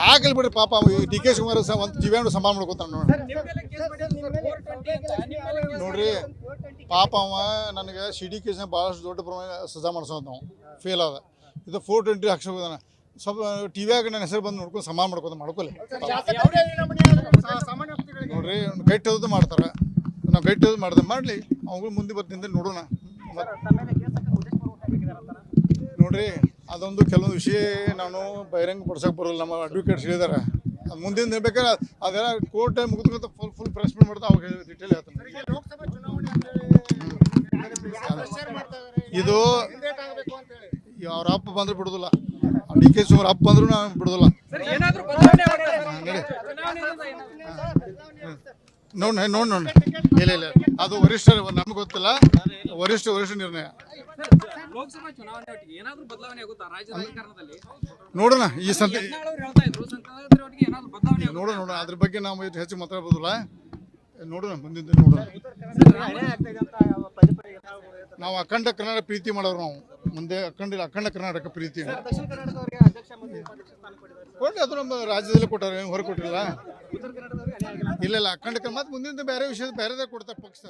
ಹಾಕಲಿ ಬಿಡ್ರಿ ಪಾಪ D K Shivakumar ಸಹ ಒಂದು ಜೀವಾಣು ಸಂಭಾಳ ಮಾಡ್ಕೋತಾನೆ ನೋಡಿ. ನೋಡ್ರಿ ಪಾಪ ಅವ ನನಗೆ ಸಿ ಡಿ ಕೇಸ್ನ ಭಾಳಷ್ಟು ದೊಡ್ಡ ಪ್ರಮಾಣ ಸಜಾ ಮಾಡಿಸೋದು ನಾವು. ಫೇಲ್ ಆದ. ಇದು ಫೋರ್ ಟ್ವೆಂಟಿ ಹಾಕ್ಸೋದಾನ ಸ್ವಲ್ಪ ಟಿ ವಿಯಾಗ ನನ್ನ ಹೆಸರು ಬಂದು ನೋಡ್ಕೊಂಡು ಸಮಾನ ಮಾಡ್ಕೊತ ಮಾಡ್ಕೊಲಿ. ನೋಡ್ರಿ ಗಟ್ಟಿದ್ದು ಮಾಡ್ತಾರೆ. ನಾವು ಗಟ್ಟಿದ್ದು ಮಾಡ್ದೆ. ಮಾಡಲಿ. ಅವ್ಗಳು ಮುಂದೆ ಬರ್ತಿಂದ ನೋಡೋಣ. ನೋಡ್ರಿ ಅದೊಂದು ಕೆಲವೊಂದು ವಿಷಯ ನಾನು ಬಹಿರಂಗ ಪಡಿಸೋಕೆ ಬರೋಲ್ಲ, ನಮ್ಮ ಅಡ್ವೊಕೇಟ್ಸ್ ಹೇಳಿದಾರೆ. ಅದು ಮುಂದಿನ ದಿನ ಬೇಕಾದ್ರೆ ಅದೆಲ್ಲ ಕೋರ್ಟ್ ಮುಗಿದ್ಕೊಂತ ಫುಲ್ ಫುಲ್ ಪ್ರೆಸ್ ಮಾಡ್ತಾ ಅವಾಗ ಡೀಟೇಲ್ ಹೇಳ್ತಾನೆ. ಇದು ಅವ್ರ ಅಪ್ಪ ಬಂದ್ರೆ ಬಿಡೋದಿಲ್ಲ. ಡಿ ಕೆ ಶಿವರ ಅಪ್ಪ ಬಂದ್ರು ನಾನು ಬಿಡೋದಿಲ್ಲ. ನೋಡ್ ನೋಡ್ ನೋಡ್. ಇಲ್ಲ ಇಲ್ಲ, ಅದು ವರಿಷ್ಠರು, ನಮ್ಗೆ ಗೊತ್ತಿಲ್ಲ. ವರಿಷ್ಠ ವರಿಷ್ಠ ನಿರ್ಣಯ. ಲೋಕಸಭಾ ಚುನಾವಣೆ ಒಟ್ಟಿಗೆ ಏನಾದ್ರೂ ಬದಲಾವಣೆ ಆಗುತ್ತಾ ರಾಜಕಾರಣದಲ್ಲಿ ನೋಡೋಣ ಈ ಸಂತ ಯತ್ನಾಳ್ ಅವ್ರು ಹೇಳ್ತಾ ಇದ್ರು ಸಂಸದರ ಒಟ್ಟಿಗೆ ಏನಾದ್ರೂ ಬದಲಾವಣೆ ಆಗುತ್ತಾ? ನೋಡೋಣ ನೋಡೋಣ ಅದ್ರ ಬಗ್ಗೆ ನಾವು ಇದು ಹೆಚ್ಚು ಮಾತಾಡ್ಬೋದಲ್ಲ? ನೋಡೋಣ ಮುಂದಿನ ದಿನ ನೋಡೋಣ. ನಾವು ಅಖಂಡ ಕರ್ನಾಟಕ ಪ್ರೀತಿ ಮಾಡೋರು ನಾವು. ಮುಂದೆ ಅಖಂಡ ಅಖಂಡ ಕರ್ನಾಟಕ ಪ್ರೀತಿ ಕೊಡ್ಲಿ ಅದು ನಮ್ಮ ರಾಜ್ಯದಲ್ಲಿ ಕೊಟ್ಟಾರೆ ಹೊರ ಕೊಟ್ಟಿಲ್ಲ. ಇಲ್ಲ ಇಲ್ಲ ಅಖಂಡ ಕರ್ನಾಟಕ ಮತ್ತೆ ಮುಂದಿನ ದಿನ ಬೇರೆ ವಿಷಯದ ಬೇರೆದೇ ಕೊಡ್ತಾರೆ ಪಕ್ಷ.